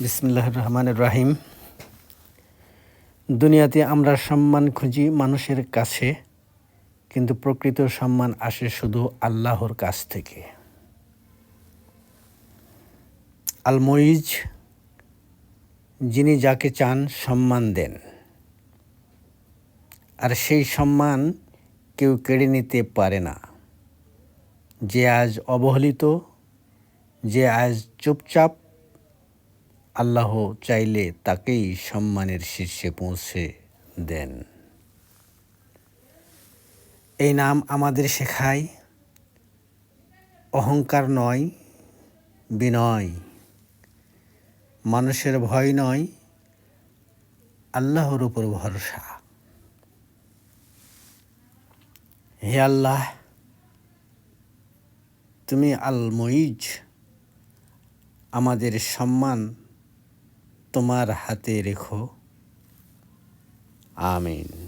বিসমুল্লাহ রহমান রাহিম। দুনিয়াতে আমরা সম্মান খুঁজি মানুষের কাছে, কিন্তু প্রকৃত সম্মান আসে শুধু আল্লাহর কাছ থেকে। আল মইজ যিনি যাকে চান সম্মান দেন। আর সেই সম্মান কেউ কেড়ে নিতে পারে না। যে আজ অবহেলিত, যে আজ চুপচাপ আল্লাহ চাইলে তাকেই সম্মানের শীর্ষে পৌঁছে দেন। এই নাম আমাদের শেখায়, অহংকার নয়, বিনয়। মানুষের ভয় নয়, আল্লাহর উপর ভরসা। হে আল্লাহ, তুমি আল আমাদের সম্মান তোমার হাতে রেখো। আমিন।